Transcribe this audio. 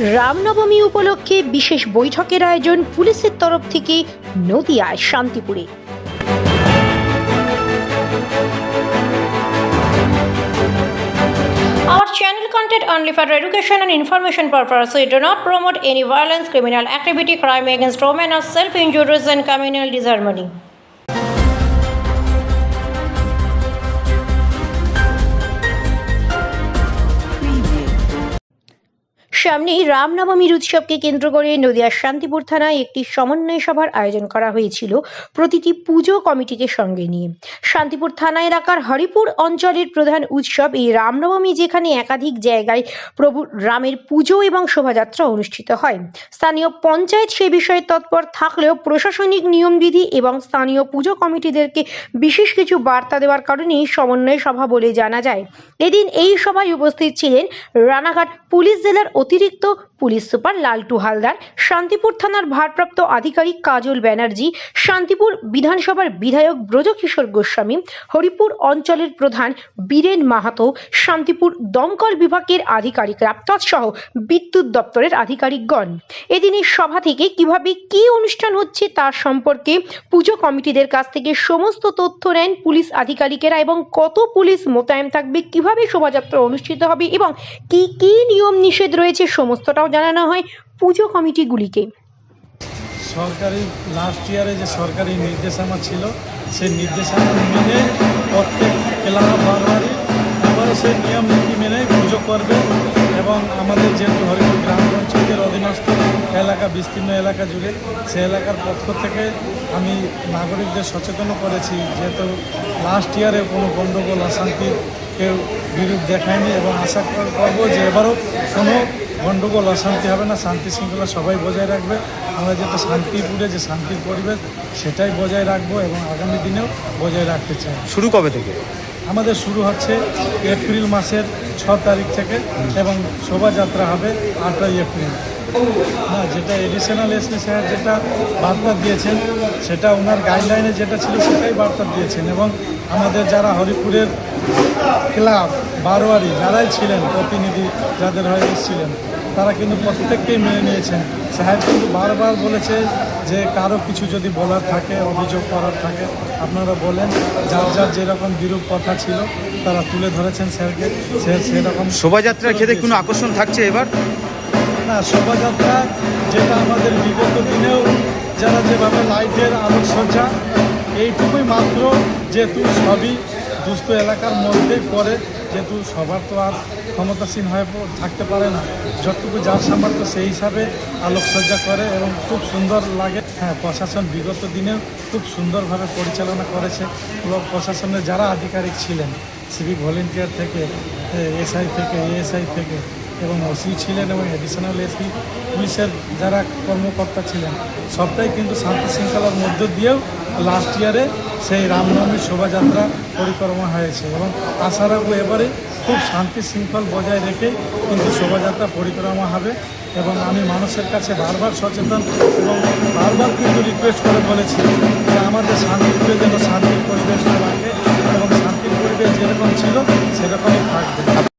রামনবমী উপলক্ষে বিশেষ বৈঠকের আয়োজন পুলিশের তরফ থেকে নদিয়ায় শান্তিপুরে Our channel content only for education and information purpose. We do not promote any violence, criminal activity, crime against women, or self-injuries and communal disharmony. সামনেই রামনবমীর উৎসবকে কেন্দ্র করে নদিয়ার শান্তিপুর থানায় একটি সমন্বয় সভার আয়োজন করা হয়েছিল প্রতিটি পুজো কমিটিকে সঙ্গে নিয়ে। শান্তিপুর থানা এলাকার হরিপুর অঞ্চলের প্রধান উৎসব এই রামনবমী যেখানে একাধিক জায়গায় প্রভু রামের পুজো এবং শোভাযাত্রা অনুষ্ঠিত হয়। স্থানীয় পঞ্চায়েত সে বিষয়ে তৎপর থাকলেও প্রশাসনিক নিয়মবিধি এবং স্থানীয় পুজো কমিটিদেরকে বিশেষ কিছু বার্তা দেওয়ার কারণেই সমন্বয় সভা বলে জানা যায়। এদিন এই সভায় উপস্থিত ছিলেন রানাঘাট পুলিশ জেলার অতিরিক্ত police super Laltu Haldar, Shantipur থানার ভারপ্রাপ্ত আধিকারিক কাজল ব্যানার্জি, শান্তিপুর বিধানসভার বিধায়ক ব্রজকিশোর গোস্বামী, হরিপুর অঞ্চলের প্রধান বীরেন মাহাতো, শান্তিপুর দমকল বিভাগের আধিকারিকরা তৎসহ বিদ্যুৎ দপ্তরের আধিকারিকগণ। এদিনের সভা থেকে কীভাবে কি অনুষ্ঠান হচ্ছে তার সম্পর্কে পুজো কমিটিদের কাছ থেকে সমস্ত তথ্য নেন পুলিশ আধিকারিকেরা এবং কত পুলিশ মোতায়েন থাকবে, কীভাবে শোভাযাত্রা অনুষ্ঠিত হবে এবং কি কি নিয়ম নিষেধ রয়েছে, সমস্তটাও জানানো হয় পুজো কমিটিগুলিকে। সরকারি লাস্ট ইয়ারে যে সরকারি নির্দেশনা ছিল, সেই নির্দেশনা মেনে প্রত্যেক ক্লাব বারবারই এবারও সেই নিয়ম নীতি মেনে পুজো করবে এবং আমাদের যেহেতু হরিপুর গ্রাম পঞ্চায়েতের অধীনস্থ এলাকা, বিস্তীর্ণ এলাকা জুড়ে সে এলাকার পক্ষ থেকে আমি নাগরিকদের সচেতন করেছি, যেহেতু লাস্ট ইয়ারে কোনো গণ্ডগোল, অশান্তি কেউ বিরূপ দেখায়নি এবং আশা কর- করব যে এবারও কোনো গণ্ডগোল অশান্তি হবে না শান্তি শৃঙ্খলা সবাই বজায় রাখবে। আমরা যেটা শান্তিপুরে যে শান্তির পরিবেশ সেটাই বজায় রাখব এবং আগামী দিনেও বজায় রাখতে চাই। শুরু কবে থেকে? আমাদের শুরু হচ্ছে এপ্রিল মাসের ছ তারিখ থেকে এবং শোভাযাত্রা হবে আটই এপ্রিল। না, যেটা এডিশনাল এসপি স্যার যেটা বার্তা দিয়েছেন, সেটা ওনার গাইডলাইনে যেটা ছিল, সেটাই বার্তা দিয়েছেন। এবং আমাদের যারা হরিপুরের ক্লাব বারোয়ারি, যারাই ছিলেন, প্রতিনিধি যাদের হয়ে এসেছিলেন, তারা কিন্তু প্রত্যেককেই মেনে নিয়েছেন। সাহেব কিন্তু বারবার বলেছে যে কারও কিছু যদি বলার থাকে, অভিযোগ করার থাকে, আপনারা বলেন, যার যার যেরকম বিরূপ কথা ছিল, তারা তুলে ধরেছেন স্যারকে, সে সেরকম শোভাযাত্রার ক্ষেত্রে কোনো আকর্ষণ থাকছে এবার? শোভাযাত্রা যেটা আমাদের বিগত দিনেও যারা যেভাবে লাইটের আলোকসজ্জা, এইটুকুই মাত্র যেহেতু সবই দুস্থ এলাকার মধ্যেই পড়ে, যেহেতু সবার তো আর ক্ষমতাসীন হয়ে থাকতে পারে না। যতটুকু যার সামর্থ্য সেই হিসাবে আলোকসজ্জা করে এবং খুব সুন্দর লাগে। হ্যাঁ প্রশাসন বিগত দিনেও খুব সুন্দরভাবে পরিচালনা করেছে এবং প্রশাসনের যারা আধিকারিক ছিলেন, সিভিক ভলেন্টিয়ার থেকে এসআই থেকে, এএসআই থেকে এবং ওসি ছিলেন এবং অ্যাডিশনাল এসপি পুলিশের যারা কর্মকর্তা ছিলেন, সবটাই কিন্তু শান্তি শৃঙ্খলার মধ্য দিয়েও লাস্ট ইয়ারে সেই রামনবমীর শোভাযাত্রা পরিক্রমা হয়েছে এবং আশা রাখব এবারে খুব শান্তি শৃঙ্খল বজায় রেখে কিন্তু শোভাযাত্রা পরিক্রমা হবে এবং আমি মানুষের কাছে বারবার সচেতন এবং বারবার কিন্তু রিকোয়েস্ট করে বলেছি যে আমাদের শান্তির জন্য শান্তির পরিবেশটা রাখে এবং শান্তির পরিবেশ যেরকম ছিল সেরকমই থাকবে।